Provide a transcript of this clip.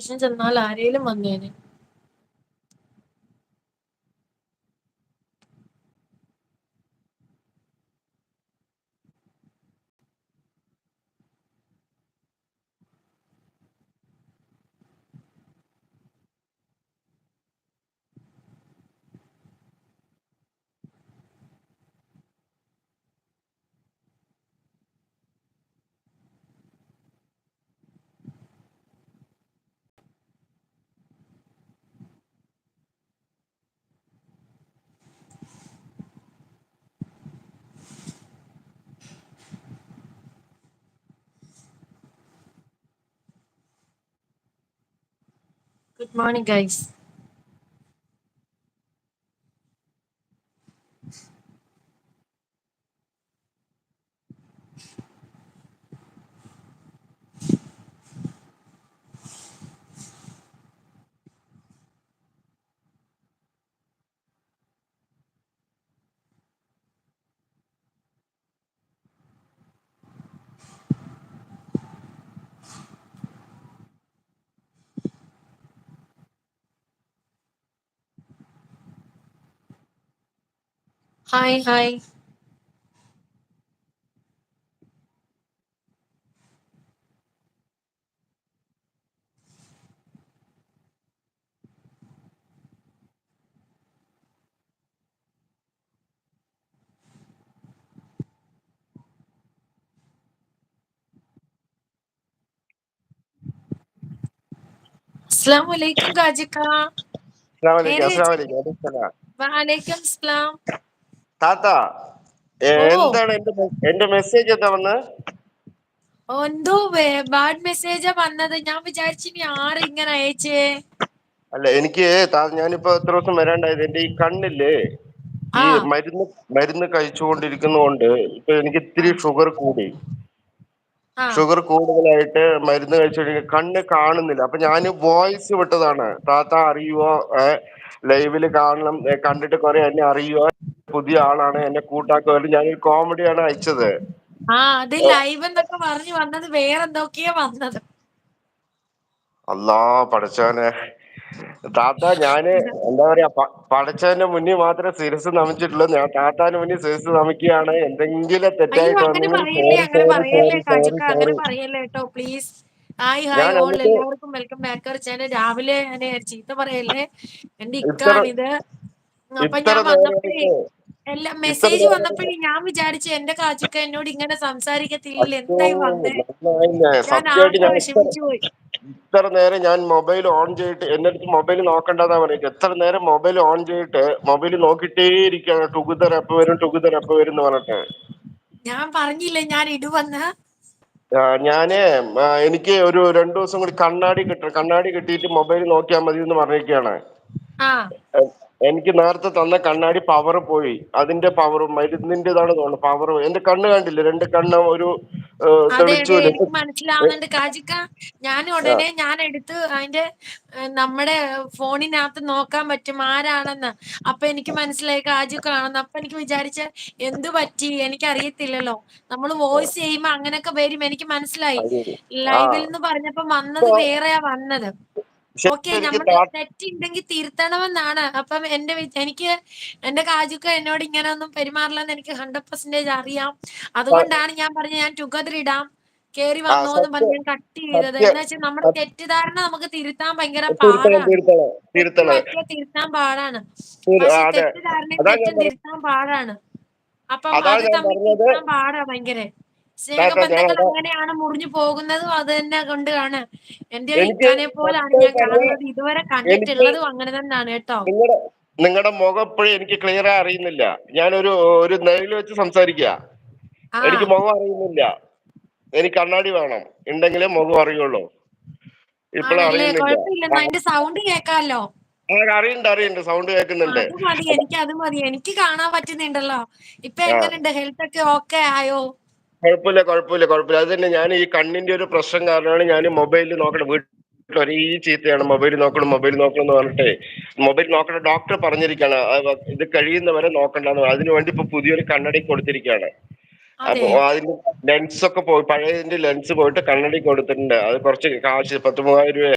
ഷൻ ചെന്നാൽ ആരേലും വന്നേനെ. Good morning, guys. Hi. Hi. Assalamu Gajika. Assalamu alaikum. Assalamu alaikum. Wa alaikum. താത്ത എന്താണ് എന്റെ എന്റെ മെസ്സേജ് എന്താ വന്ന്? എന്തോ ബാഡ് മെസ്സേജാ വന്നത്. ഞാൻ വിചാരിച്ചു ഇനി ആര് ഇങ്ങനെ അയച്ചേ? അല്ല എനിക്ക് ഞാനിപ്പോ എത്ര ദിവസം വരാണ്ടായത്? എന്റെ ഈ കണ്ണില്ലേ? ഈ മരുന്ന് മരുന്ന് കഴിച്ചുകൊണ്ടിരിക്കുന്നതുകൊണ്ട് ഇപ്പൊ എനിക്ക് ഇത്തിരി ഷുഗർ കൂടി. ഷുഗർ കൂടുതലായിട്ട് മരുന്ന് കഴിച്ചു കണ്ണ് കാണുന്നില്ല. അപ്പൊ ഞാൻ വോയിസ് വിട്ടതാണ്. താത്ത അറിയുവോ? ലൈവിൽ കാണണം. കണ്ടിട്ട് കുറെ എന്നെ അറിയുവോ? പുതിയ ആളാണ്. എന്നെ കൂട്ടാക്കുമോ ഞാനൊരു കോമഡിയാണ് അയച്ചത്. ആ അത് ലൈവ് എന്നൊക്കെ പറഞ്ഞു വന്നത് വേറെന്തൊക്കെയാ വന്നത്? അല്ലാ പഠിച്ചവനെ താത്ത ഞാൻ എന്താ പറയാ പഠിച്ചവന്റെ മുന്നിൽ മാത്രമേ ശിരസ് നമിച്ചിട്ടുള്ളൂ ഞാൻ താത്താന്റെ മുന്നിൽ ശിരസ് നമിക്കുകയാണ്. എന്തെങ്കിലും തെറ്റായി തെറ്റായിട്ട് പ്ലീസ് ഹായ് ഹായ് ഓൾ എല്ലാവർക്കും വെൽക്കം ബാക്ക് ഞാൻ രാവിലെ ചീത്ത പറയല്ലേ? എന്റെ ഇക്കാണിത്. അപ്പൊ ഞാൻ വന്നപ്പോഴേ എല്ലാ മെസ്സേജ് വന്നപ്പോഴേ ഞാൻ വിചാരിച്ചു എന്റെ കാജുക്ക എന്നോട് ഇങ്ങനെ സംസാരിക്കത്തില്ല എന്തായി വന്നേ? ഇത്ര നേരം ഞാൻ മൊബൈൽ ഓൺ ചെയ്തിട്ട് എന്റെ അടുത്ത് മൊബൈൽ നോക്കണ്ടെന്നാ പറയുന്നത് എത്ര നേരം മൊബൈൽ ഓൺ ചെയ്തിട്ട് മൊബൈൽ നോക്കിട്ടേ ഇരിക്കാണ് ടുഗുദർ അപ്പ് വരും ടുഗുദർ അപ്പ് വരും എന്ന് പറഞ്ഞിട്ട്. ഞാൻ പറഞ്ഞില്ല ഞാൻ ഇടുവന്ന് ഞാൻ എനിക്ക് ഒരു രണ്ടു ദിവസം കൂടി കണ്ണാടി കിട്ടണം. കണ്ണാടി കിട്ടിയിട്ട് മൊബൈൽ നോക്കിയാ മതി എന്ന് പറഞ്ഞിരിക്കുകയാണ് എ- എനിക്ക് നേരത്തെ തന്ന കണ്ണാടി പവർ പോയി. അതിന്റെ പവർ മരുന്നിന്റേതാണ് തോന്നുന്നു പവർ എന്റെ കണ്ണ് കണ്ടില്ല? രണ്ട് കണ്ണ് ഒരു മനസ്സിലാവുന്നുണ്ട്. കാജിക്ക ഞാൻ ഉടനെ ഞാൻ എടുത്ത് അതിന്റെ നമ്മുടെ ഫോണിനകത്ത് നോക്കാൻ പറ്റും ആരാണെന്ന്. അപ്പൊ എനിക്ക് മനസ്സിലായി കാജിക്ക ആണെന്ന് അപ്പൊ എനിക്ക് വിചാരിച്ച എന്തു പറ്റി? എനിക്ക് അറിയത്തില്ലല്ലോ നമ്മൾ വോയിസ് ചെയ്യുമ്പോ അങ്ങനെയൊക്കെ വരും. എനിക്ക് മനസ്സിലായി. ലൈവിൽ നിന്ന് പറഞ്ഞപ്പോ വന്നത് വേറെയാ വന്നത്. ഓക്കെ നമ്മൾ തെറ്റുണ്ടെങ്കിൽ തിരുത്തണമെന്നാണ്. അപ്പം എന്റെ എനിക്ക് എന്റെ കാജുക്ക എന്നോട് ഇങ്ങനെ ഒന്നും പെരുമാറില്ലെന്ന് എനിക്ക് ഹൺഡ്രഡ് പെർസെന്റേജ് അറിയാം. അതുകൊണ്ടാണ് ഞാൻ പറഞ്ഞത് ഞാൻ ടുഗദർ ഇടാം. കേറി വന്നോ എന്ന് പറഞ്ഞ് ഞാൻ കട്ട് ചെയ്തത് എന്ന് വെച്ചാൽ നമ്മുടെ തെറ്റിദ്ധാരണ നമുക്ക് തിരുത്താൻ ഭയങ്കര പാടാണ്. തിരുത്താൻ പാടാണ്. തെറ്റിദ്ധാരണ തിരുത്താൻ പാടാണ്. അപ്പം അതാ അത് ഞാൻ തമ്മിൽ തിരുത്താൻ പാടാ ഭയങ്കര. സ്നേഹബന്ധങ്ങൾ അങ്ങനെയാണ് മുറിഞ്ഞു പോകുന്നതും അത് തന്നെ കൊണ്ടാണ് എന്റെ എനിക്ക് ഇക്കാനെ പോലാണ് ഞാൻ കാണുന്നത്. ഇതുവരെ കണ്ടിട്ടുള്ളതും അങ്ങനെ തന്നെയാണ് കേട്ടോ. നിങ്ങളുടെ മുഖം ഇപ്പോഴും എനിക്ക് ക്ലിയർ ആയി അറിയുന്നില്ല. ഞാനൊരു ഒരു നിലയിൽ വെച്ച് സംസാരിക്കുക എനിക്ക് മുഖം അറിയുന്നില്ല. എനിക്ക് കണ്ണാടി വേണം. ഉണ്ടെങ്കിലേ മുഖം അറിയുള്ളൂ. ഇപ്പോഴും അറിയുന്നില്ല. അതിന്റെ സൗണ്ട് സൗണ്ട് കേൾക്കുന്നുണ്ട് എനിക്ക് അത് മതി. എനിക്ക് കാണാൻ പറ്റുന്നുണ്ടല്ലോ. ഇപ്പൊ എങ്ങനെയുണ്ട്? ഹെൽത്ത് ഒക്കെ ഓക്കെ ആയോ? കുഴപ്പമില്ല കുഴപ്പമില്ല കുഴപ്പമില്ല. അത് തന്നെ ഞാൻ ഈ കണ്ണിന്റെ ഒരു പ്രശ്നം കാരണമാണ് ഞാൻ മൊബൈലിൽ നോക്കണം വീട്ടിൽ ഒരേ ചീത്തയാണ്. മൊബൈൽ നോക്കണം മൊബൈൽ നോക്കണം എന്ന് പറഞ്ഞിട്ട് മൊബൈൽ നോക്കണ ഡോക്ടർ പറഞ്ഞിരിക്കുകയാണ്. ഇത് കഴിയുന്നവരെ നോക്കണ്ടെന്ന് അതിനു വേണ്ടി ഇപ്പൊ പുതിയൊരു കണ്ണടി കൊടുത്തിരിക്കുകയാണ്. അപ്പൊ അതിന്റെ ലെൻസ് ഒക്കെ പോയി പഴയതിന്റെ ലെൻസ് പോയിട്ട് കണ്ണടി കൊടുത്തിട്ടുണ്ട്. അത് കുറച്ച് കാശ് പത്ത് മൂവായിരം രൂപ